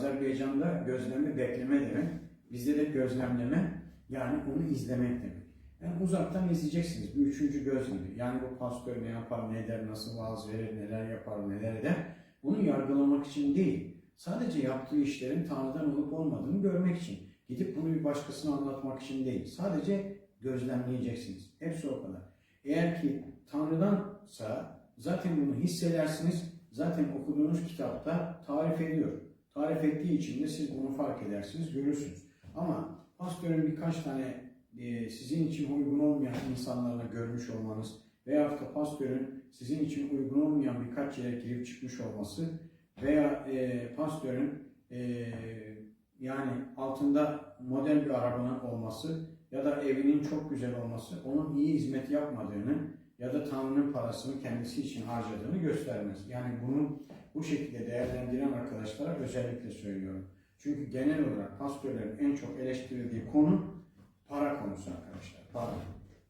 Azerbaycan'da gözleme bekleme demek. Bizde de gözlemleme yani onu izlemek demek. Yani uzaktan izleyeceksiniz. Bir üçüncü göz gibi. Yani bu pastör ne yapar, ne eder, nasıl vaaz verir, neler yapar, neler eder. Bunu yargılamak için değil. Sadece yaptığı işlerin Tanrı'dan olup olmadığını görmek için. Gidip bunu bir başkasına anlatmak için değil. Sadece gözlemleyeceksiniz. Hepsi o kadar. Eğer ki Tanrı'dansa zaten bunu hissedersiniz. Zaten okuduğunuz kitapta tarif ediyor. Tarif ettiği için de siz bunu fark edersiniz, görürsünüz. Ama pastörün birkaç tane e, sizin için uygun olmayan insanlarla görmüş olmanız veyahut da pastörün sizin için uygun olmayan birkaç yere girip çıkmış olması veya e, pastörün e, yani altında model bir arabanın olması ya da evinin çok güzel olması onun iyi hizmet yapmadığını ya da Tanrı'nın parasını kendisi için harcadığını göstermez. Yani bunu bu şekilde değerlendiren arkadaşlara özellikle söylüyorum. Çünkü genel olarak pastörlerin en çok eleştirildiği konu para konusu arkadaşlar. Para.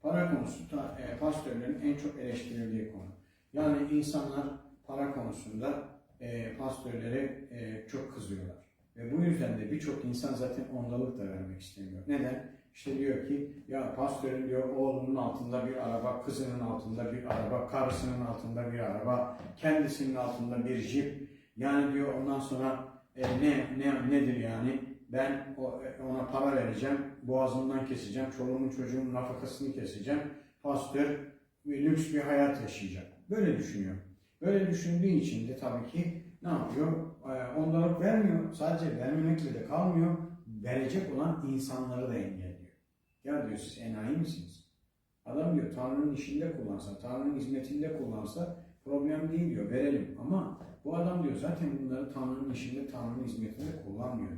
Para konusu da e, pastörlerin en çok eleştirildiği konu. Yani insanlar para konusunda e, pastörlere e, çok kızıyorlar. Ve bu yüzden de birçok insan zaten ondalık da vermek istemiyor. Neden? İşte diyor ki ya pastörün diyor oğlunun altında bir araba, kızının altında bir araba, karısının altında bir araba, kendisinin altında bir jip. Yani diyor ondan sonra e, ne ne nedir yani? Ben e, ona para vereceğim, boğazından keseceğim, çoluğumun çocuğumun nafakasını keseceğim. Pastör lüks bir hayat yaşayacak. Böyle düşünüyor. Böyle düşündüğü için de tabii ki ne yapıyor? E, ondalık vermiyor. Sadece vermemekle de kalmıyor. Verecek olan insanları da engelliyor. Ya diyor siz enayi misiniz? Adam diyor Tanrı'nın işinde kullansa, Tanrı'nın hizmetinde kullansa problem değil diyor, verelim. Ama bu adam diyor zaten bunları Tanrı'nın işinde, Tanrı'nın hizmetinde kullanmıyor.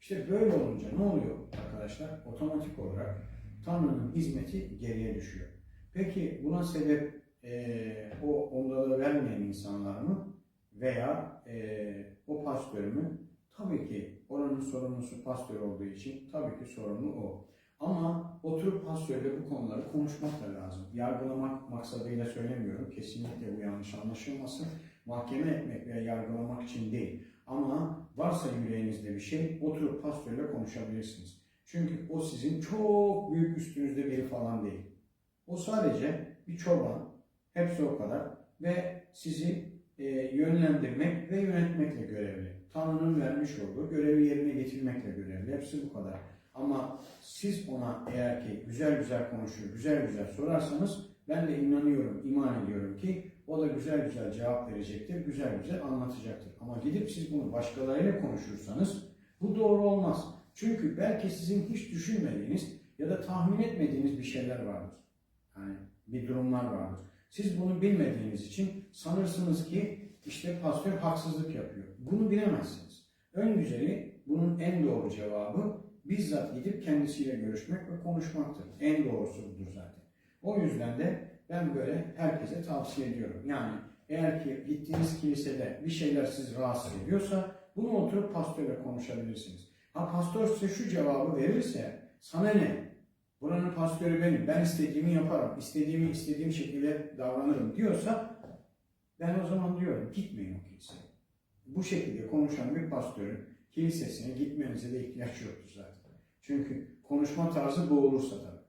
İşte böyle olunca ne oluyor arkadaşlar? Otomatik olarak Tanrı'nın hizmeti geriye düşüyor. Peki buna sebep eee o ondalığı vermeyen insanlar mı? Veya eee o pastör mü? Tabii ki oranın sorumlusu pastör olduğu için tabii ki sorumlu o. Ama oturup pastörle bu konuları konuşmak da lazım. Yargılamak maksadıyla söylemiyorum. Kesinlikle bu yanlış anlaşılmasın. Mahkeme etmek veya yargılamak için değil. Ama varsa yüreğinizde bir şey oturup pastörle konuşabilirsiniz. Çünkü o sizin çok büyük üstünüzde biri falan değil. O sadece bir çoban. Hepsi o kadar. Ve sizi e, yönlendirmek ve yönetmekle görevli. Tanrı'nın vermiş olduğu görevi yerine getirmekle görevli. Hepsi bu kadar. Ama siz ona eğer ki güzel güzel konuşur, güzel güzel sorarsanız ben de inanıyorum, iman ediyorum ki o da güzel güzel cevap verecektir, güzel güzel anlatacaktır. Ama gidip siz bunu başkalarıyla konuşursanız bu doğru olmaz. Çünkü belki sizin hiç düşünmediğiniz ya da tahmin etmediğiniz bir şeyler vardır. Yani bir durumlar vardır. Siz bunu bilmediğiniz için sanırsınız ki işte pastör haksızlık yapıyor. Bunu bilemezsiniz. Ön güzeli bunun en doğru cevabı bizzat gidip kendisiyle görüşmek ve konuşmaktır. En doğrusu budur zaten. O yüzden de ben böyle herkese tavsiye ediyorum. Yani eğer ki gittiğiniz kilisede bir şeyler sizi rahatsız ediyorsa bunu oturup pastörle konuşabilirsiniz. Ha pastör size şu cevabı verirse sana ne? Buranın pastörü benim. Ben istediğimi yaparım. istediğimi istediğim şekilde davranırım diyorsa ben o zaman diyorum gitmeyin o kiliseye. Bu şekilde konuşan bir pastörün kilisesine gitmenize de ihtiyaç yoktur zaten. Çünkü konuşma tarzı bu olursa tabii.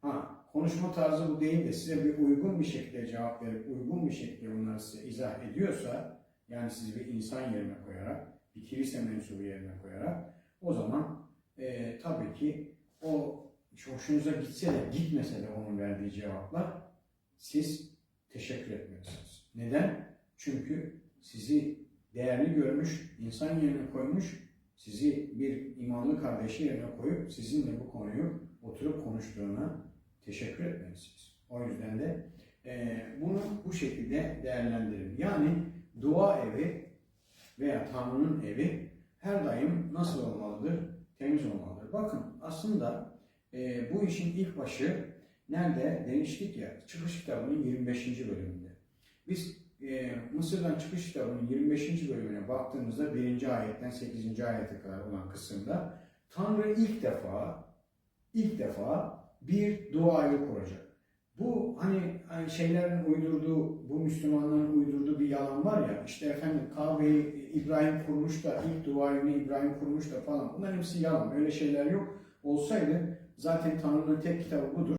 Ha, konuşma tarzı bu değil de size bir uygun bir şekilde cevap verip uygun bir şekilde bunları size izah ediyorsa yani sizi bir insan yerine koyarak, bir kilise mensubu yerine koyarak o zaman e, tabii ki o hoşunuza gitse de gitmese de onun verdiği cevaplar siz teşekkür etmelisiniz. Neden? Çünkü sizi değerli görmüş, insan yerine koymuş sizi bir imanlı kardeşi yerine koyup sizinle bu konuyu oturup konuştuğuna teşekkür etmelisiniz. O yüzden de e, bunu bu şekilde değerlendirin. Yani dua evi veya Tanrı'nın evi her daim nasıl olmalıdır? Temiz olmalıdır. Bakın aslında e, bu işin ilk başı nerede demiştik ya çıkış kitabının 25. bölümünde. Biz e, Mısır'dan çıkış kitabının 25. bölümüne baktığımızda 1. ayetten 8. ayete kadar olan kısımda Tanrı ilk defa ilk defa bir dua evi kuracak. Bu hani, hani şeylerin uydurduğu, bu Müslümanların uydurduğu bir yalan var ya, işte efendim Kabe'yi İbrahim kurmuş da, ilk dua evini İbrahim kurmuş da falan. Bunların hepsi yalan. Öyle şeyler yok. Olsaydı zaten Tanrı'nın tek kitabı budur.